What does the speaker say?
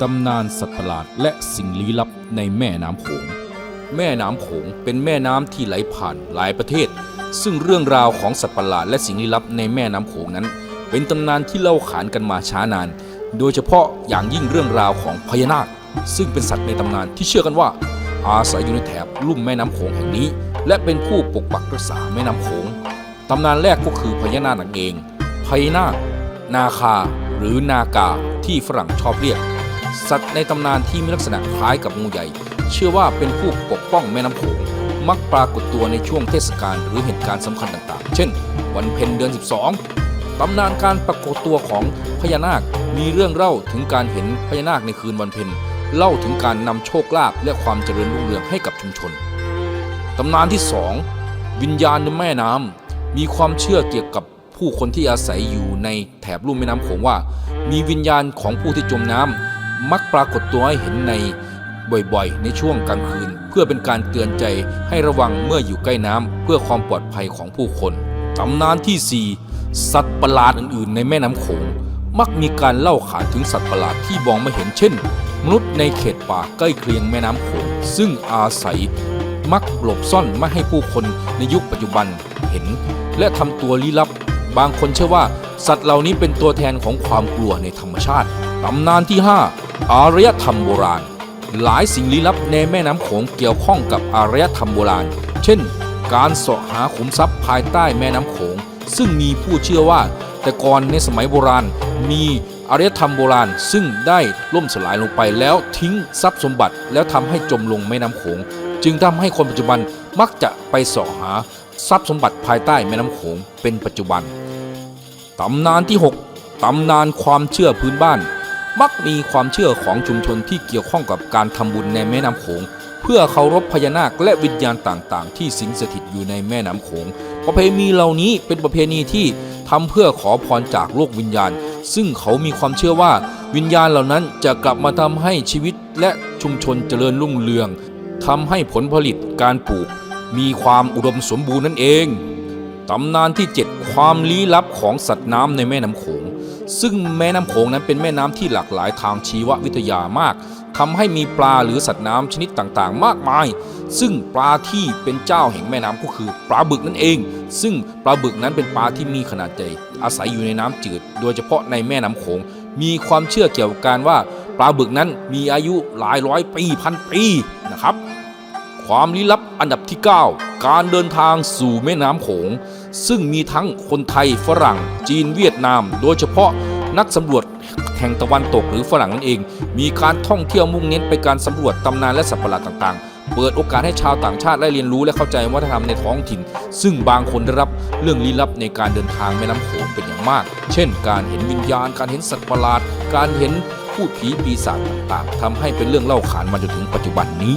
ตำนานสัตว์ประหลาดและสิ่งลี้ลับในแม่น้ำโขง แม่น้ำโขงเป็นแม่น้ำที่ไหลผ่านหลายประเทศ ซึ่งเรื่องราวของสัตว์ประหลาดและสิ่งลี้ลับในแม่น้ำโขงนั้น เป็นตำนานที่เล่าขานกันมาช้านาน โดยเฉพาะอย่างยิ่งเรื่องราวของพญานาค ซึ่งเป็นสัตว์ในตำนานที่เชื่อกันว่า อาศัยอยู่ในแถบลุ่มแม่น้ำโขงแห่งนี้ และเป็นผู้ปกปักรักษาแม่น้ำโขงตำนานแรกก็คือพญานาคนั่นเองพญานาค นาคา หรือนากาที่ฝรั่งชอบเรียก สัตว์ในตำนานที่มีลักษณะคล้ายกับงูใหญ่ เชื่อว่าเป็นผู้ปกป้องแม่น้ำโขงมักปรากฏตัวในช่วงเทศกาลหรือเหตุการณ์สำคัญต่างๆ เช่น วันเพ็ญเดือน 12 ตำนานการปรากฏตัวของพญานาค มีเรื่องเล่าถึงการเห็นพญานาคในคืนวันเพ็ญ เล่าถึงการนำโชคลาภและความเจริญรุ่งเรืองให้กับชุมชน ตำนานที่สองวิญญาณในแม่น้ำ มีความเชื่อเกี่ยวกับผู้คนที่อาศัยอยู่ในแถบลุ่มแม่น้ำโขงว่า มีวิญญาณของผู้ที่จมน้ำ มักปรากฏตัวให้เห็นในบ่อยๆ ในช่วงกลางคืน เพื่อเป็นการเตือนใจให้ระวังเมื่ออยู่ใกล้น้ำเพื่อความปลอดภัยของผู้คนตำนานที่ 4 สัตว์ประหลาดอื่นๆ ในแม่น้ำโขงมักมีการเล่าขานถึงสัตว์ประหลาดที่มองไม่เห็นเช่น มนุษย์ในเขตป่าใกล้เคียงแม่น้ำโขงซึ่งอาศัยมักหลบซ่อนไม่ให้ผู้คนในยุคปัจจุบันเห็น และทำตัวลี้ลับ บางคนเชื่อว่า สัตว์เหล่านี้เป็นตัวแทนของความกลัวในธรรมชาติตำนานที่ 5 อารยธรรมโบราณ หลายสิ่งลี้ลับในแม่น้ำโขงเกี่ยวข้องกับอารยธรรมโบราณ เช่น การเสาะหาขุมทรัพย์ภายใต้แม่น้ำโขง ซึ่งมีผู้เชื่อว่า แต่ก่อนในสมัยโบราณ มีอารยธรรมโบราณ ซึ่งได้ล่มสลายลงไปแล้วทิ้งทรัพย์สมบัติ แล้วทำให้จมลงแม่น้ำโขง จึงทำให้คนปัจจุบันมักจะไปเสาะหาทรัพย์สมบัติภายใต้แม่น้ำโขงเป็นปัจจุบันตำนานที่ 6ตำนานความเชื่อพื้นบ้าน มักมีความเชื่อของชุมชนที่เกี่ยวข้องกับการทำบุญในแม่น้ำโขง เพื่อเคารพพญานาคและวิญญาณต่างๆ ที่สิงสถิตอยู่ในแม่น้ำโขง ประเพณีเหล่านี้เป็นประเพณีที่ทำเพื่อขอพรจากโลกวิญญาณ ซึ่งเขามีความเชื่อว่า วิญญาณเหล่านั้นจะกลับมาทำให้ชีวิตและชุมชนเจริญรุ่งเรืองทำให้ผลผลิตการปลูก มีความอุดมสมบูรณ์นั่นเองตำนานที่ 7 ความลี้ลับของสัตว์น้ำในแม่น้ำโขง ซึ่งแม่น้ำโขงนั้นเป็นแม่น้ำที่หลากหลายทางชีววิทยามากทำให้มีปลาหรือสัตว์น้ำชนิดต่างๆ มากมาย ซึ่งปลาที่เป็นเจ้าแห่งแม่น้ำก็คือปลาบึกนั่นเอง ซึ่งปลาบึกนั้นเป็นปลาที่มีขนาดใหญ่อาศัยอยู่ในน้ำจืด โดยเฉพาะในแม่น้ำโขง มีความเชื่อเกี่ยวกับการว่าปลาบึกนั้นมีอายุหลายร้อยปีพันปีนะครับ ความลี้ลับอันดับที่ 9 การเดินทางสู่แม่น้ำโขง ซึ่งมีทั้งคนไทยฝรั่ง จีนเวียดนาม โดยเฉพาะนักสำรวจแห่งตะวันตกหรือฝรั่งนั่นเอง มีการท่องเที่ยวมุ่งเน้นไปการสำรวจตำนานและสัตว์ประหลาดต่างๆ เปิดโอกาสให้ชาวต่างชาติได้เรียนรู้และเข้าใจวัฒนธรรมในท้องถิ่น ซึ่งบางคนได้รับเรื่องลี้ลับในการเดินทางแม่น้ำโขงเป็นอย่างมาก เช่น การเห็นวิญญาณ การเห็นสัตว์ประหลาด การเห็นพูดผีปีศาจต่างๆทำให้เป็นเรื่องเล่าขานมาจนถึงปัจจุบันนี้